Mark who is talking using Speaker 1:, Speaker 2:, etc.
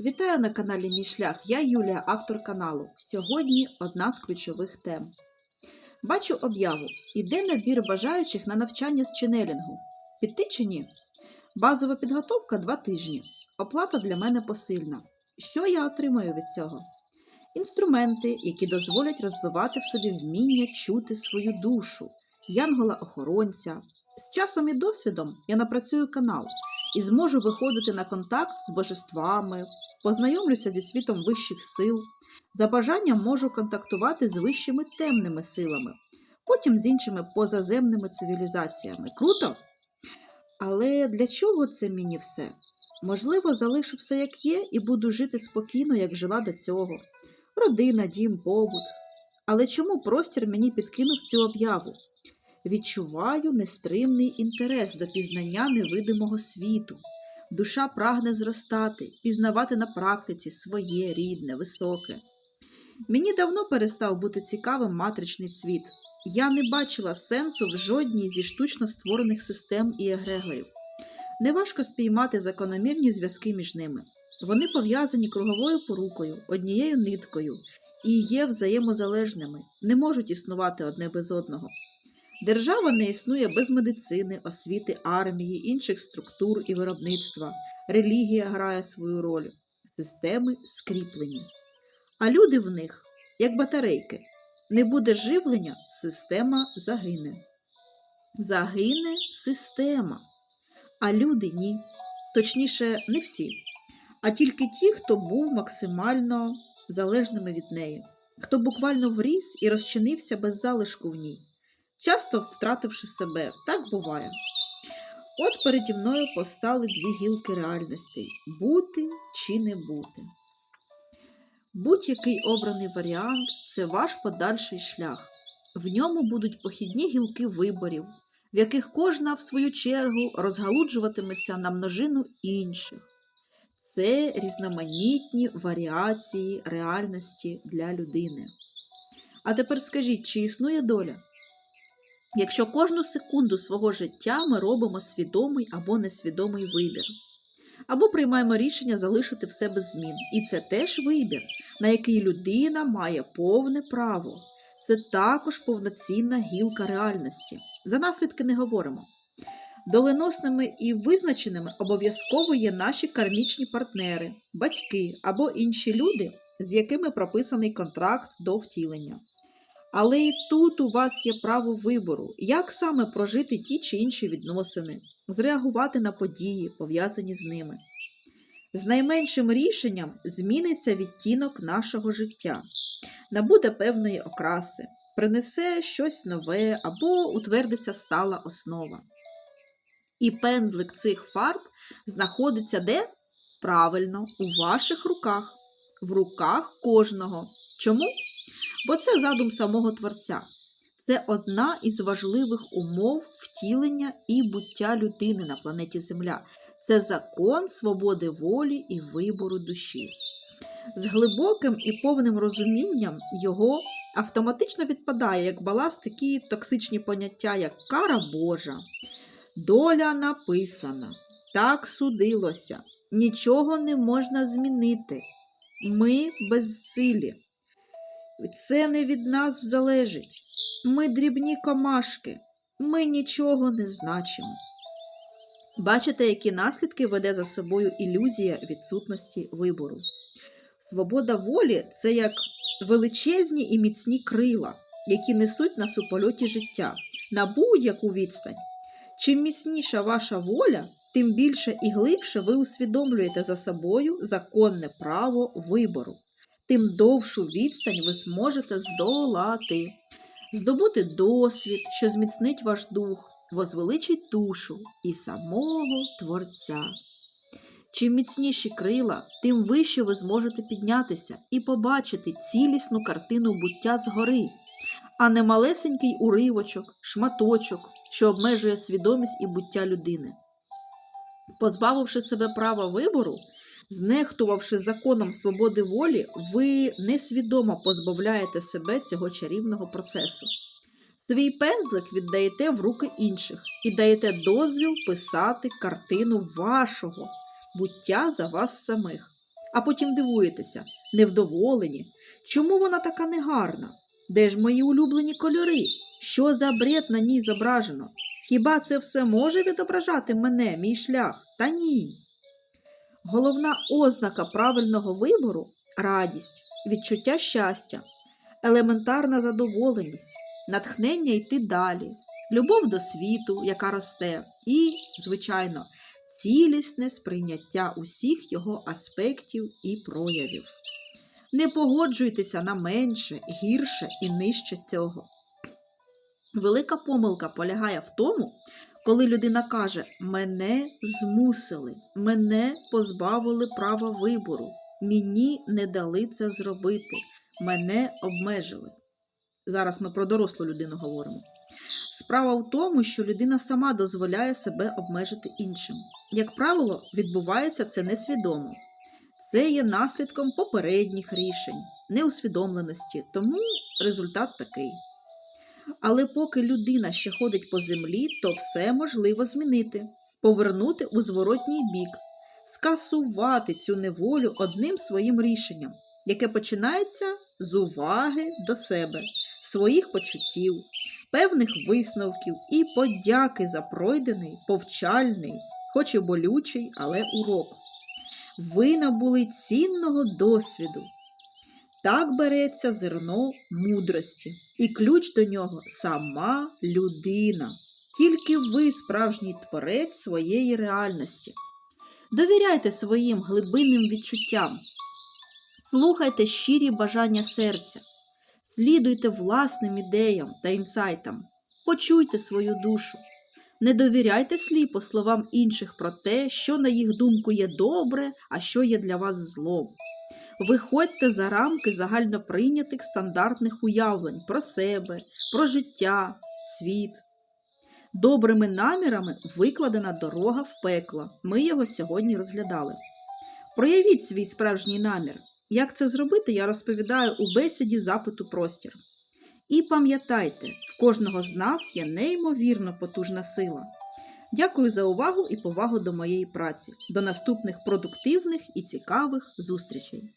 Speaker 1: Вітаю на каналі Мій шлях. Я Юлія, автор каналу. Сьогодні одна з ключових тем. Бачу об'яву. Іде набір бажаючих на навчання з ченелінгу. Піти чи ні? Базова підготовка два тижні. Оплата для мене посильна. Що я отримаю від цього? Інструменти, які дозволять розвивати в собі вміння чути свою душу, янгола-охоронця. З часом і досвідом я напрацюю канал і зможу виходити на контакт з божествами, познайомлюся зі світом вищих сил. За бажанням можу контактувати з вищими темними силами, потім з іншими позаземними цивілізаціями. Круто? Але для чого це мені все? Можливо, залишу все як є і буду жити спокійно, як жила до цього. Родина, дім, побут. Але чому простір мені підкинув цю об'яву? Відчуваю нестримний інтерес до пізнання невидимого світу. Душа прагне зростати, пізнавати на практиці своє рідне, високе. Мені давно перестав бути цікавим матричний світ. Я не бачила сенсу в жодній зі штучно створених систем і егрегорів. Неважко спіймати закономірні зв'язки між ними. Вони пов'язані круговою порукою, однією ниткою і є взаємозалежними, не можуть існувати одне без одного. Держава не існує без медицини, освіти, армії, інших структур і виробництва. Релігія грає свою роль, системи скріплені. А люди в них, як батарейки, не буде живлення, система загине. Загине система. А люди ні. Точніше, не всі, а тільки ті, хто був максимально залежними від неї, хто буквально вріс і розчинився без залишку в ній часто втративши себе. Так буває. От переді мною постали дві гілки реальностей бути чи не бути. Будь-який обраний варіант це ваш подальший шлях. В ньому будуть похідні гілки виборів, в яких кожна, в свою чергу, розгалуджуватиметься на множину інших. Це різноманітні варіації реальності для людини. А тепер скажіть, чи існує доля? Якщо кожну секунду свого життя ми робимо свідомий або несвідомий вибір, або приймаємо рішення залишити все без змін. І це теж вибір, на який людина має повне право. Це також повноцінна гілка реальності. За наслідки не говоримо. Доленосними і визначеними обов'язково є наші кармічні партнери, батьки або інші люди, з якими прописаний контракт до втілення. Але і тут у вас є право вибору, як саме прожити ті чи інші відносини, зреагувати на події, пов'язані з ними. З найменшим рішенням зміниться відтінок нашого життя, набуде певної окраси, принесе щось нове або утвердиться стала основа. І пензлик цих фарб знаходиться де? Правильно, у ваших руках, в руках кожного. Чому? Бо це задум самого Творця. Це одна із важливих умов втілення і буття людини на планеті Земля. Це закон свободи волі і вибору душі. З глибоким і повним розумінням його автоматично відпадає як баласт такі токсичні поняття, як кара Божа, доля написана, так судилося, нічого не можна змінити. Ми безсилі. Це не від нас залежить. Ми дрібні комашки, ми нічого не значимо. Бачите, які наслідки веде за собою ілюзія відсутності вибору. Свобода волі це як величезні і міцні крила, які несуть нас у польоті життя на будь-яку відстань. Чим міцніша ваша воля, тим більше і глибше ви усвідомлюєте за собою законне право вибору тим довшу відстань ви зможете здолати, здобути досвід, що зміцнить ваш дух, возвеличить душу і самого Творця. Чим міцніші крила, тим вище ви зможете піднятися і побачити цілісну картину буття згори, а не малесенький уривочок, шматочок, що обмежує свідомість і буття людини. Позбавивши себе права вибору, Знехтувавши законом свободи волі, ви несвідомо позбавляєте себе цього чарівного процесу. Свій пензлик віддаєте в руки інших і даєте дозвіл писати картину вашого буття за вас самих. а потім дивуєтеся, невдоволені. Чому вона така негарна? Де ж мої улюблені кольори? Що за бред на ній зображено? Хіба це все може відображати мене, мій шлях? Та ні. Головна ознака правильного вибору радість, відчуття щастя, елементарна задоволеність, натхнення йти далі, любов до світу, яка росте, і, звичайно, цілісне сприйняття усіх його аспектів і проявів. Не погоджуйтеся на менше, гірше і нижче цього. Велика помилка полягає в тому, коли людина каже: Мене змусили, мене позбавили права вибору, мені не дали це зробити, мене обмежили. Зараз ми про дорослу людину говоримо. Справа в тому, що людина сама дозволяє себе обмежити іншим. Як правило, відбувається це несвідомо. Це є наслідком попередніх рішень, неусвідомленості, тому результат такий. Але поки людина ще ходить по землі, то все можливо змінити, повернути у зворотній бік, скасувати цю неволю одним своїм рішенням, яке починається з уваги до себе, своїх почуттів, певних висновків і подяки за пройдений, повчальний, хоч і болючий, але урок. Ви набули цінного досвіду. Так береться зерно мудрості, і ключ до нього сама людина. Тільки ви справжній творець своєї реальності. Довіряйте своїм глибинним відчуттям, слухайте щирі бажання серця, слідуйте власним ідеям та інсайтам, почуйте свою душу. Не довіряйте сліпо словам інших про те, що, на їх думку, є добре, а що є для вас злом. Виходьте за рамки загальноприйнятих стандартних уявлень про себе, про життя, світ. Добрими намірами викладена дорога в пекло. Ми його сьогодні розглядали. Проявіть свій справжній намір. Як це зробити, я розповідаю у бесіді запиту простір. І пам'ятайте, в кожного з нас є неймовірно потужна сила. Дякую за увагу і повагу до моєї праці. До наступних продуктивних і цікавих зустрічей!